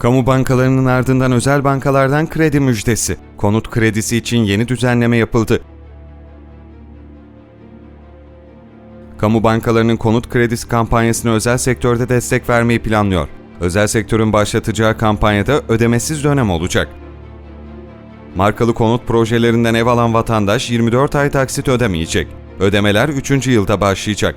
Kamu bankalarının ardından özel bankalardan kredi müjdesi. Konut kredisi için yeni düzenleme yapıldı. Kamu bankalarının konut kredisi kampanyasına özel sektörde destek vermeyi planlıyor. Özel sektörün başlatacağı kampanyada ödemesiz dönem olacak. Markalı konut projelerinden ev alan vatandaş 24 ay taksit ödemeyecek. Ödemeler 3. yılda başlayacak.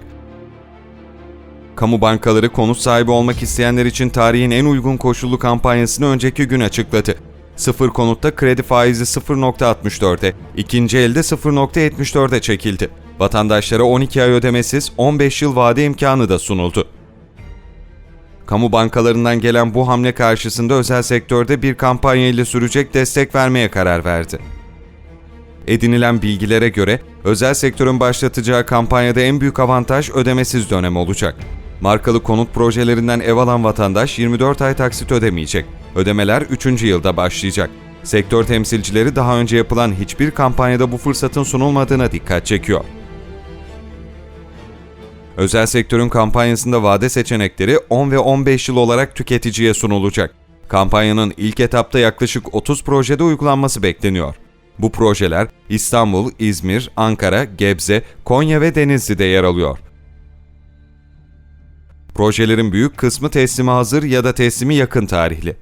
Kamu bankaları konut sahibi olmak isteyenler için tarihin en uygun koşullu kampanyasını önceki gün açıkladı. Sıfır konutta kredi faizi 0.64'e, ikinci elde 0.74'e çekildi. Vatandaşlara 12 ay ödemesiz 15 yıl vade imkanı da sunuldu. Kamu bankalarından gelen bu hamle karşısında özel sektörde bir kampanya ile sürecek destek vermeye karar verdi. Edinilen bilgilere göre özel sektörün başlatacağı kampanyada en büyük avantaj ödemesiz dönem olacak. Markalı konut projelerinden ev alan vatandaş 24 ay taksit ödemeyecek. Ödemeler 3. yılda başlayacak. Sektör temsilcileri daha önce yapılan hiçbir kampanyada bu fırsatın sunulmadığına dikkat çekiyor. Özel sektörün kampanyasında vade seçenekleri 10 ve 15 yıl olarak tüketiciye sunulacak. Kampanyanın ilk etapta yaklaşık 30 projede uygulanması bekleniyor. Bu projeler İstanbul, İzmir, Ankara, Gebze, Konya ve Denizli'de yer alıyor. Projelerin büyük kısmı teslime hazır ya da teslimi yakın tarihli.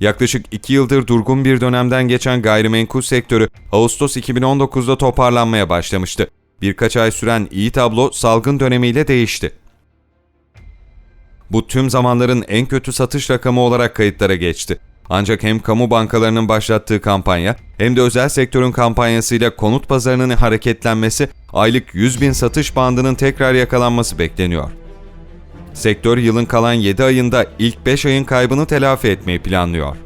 Yaklaşık 2 yıldır durgun bir dönemden geçen gayrimenkul sektörü Ağustos 2019'da toparlanmaya başlamıştı. Birkaç ay süren iyi tablo salgın dönemiyle değişti. Bu tüm zamanların en kötü satış rakamı olarak kayıtlara geçti. Ancak hem kamu bankalarının başlattığı kampanya hem de özel sektörün kampanyasıyla konut pazarının hareketlenmesi aylık 100 bin satış bandının tekrar yakalanması bekleniyor. Sektör yılın kalan 7 ayında ilk 5 ayın kaybını telafi etmeyi planlıyor.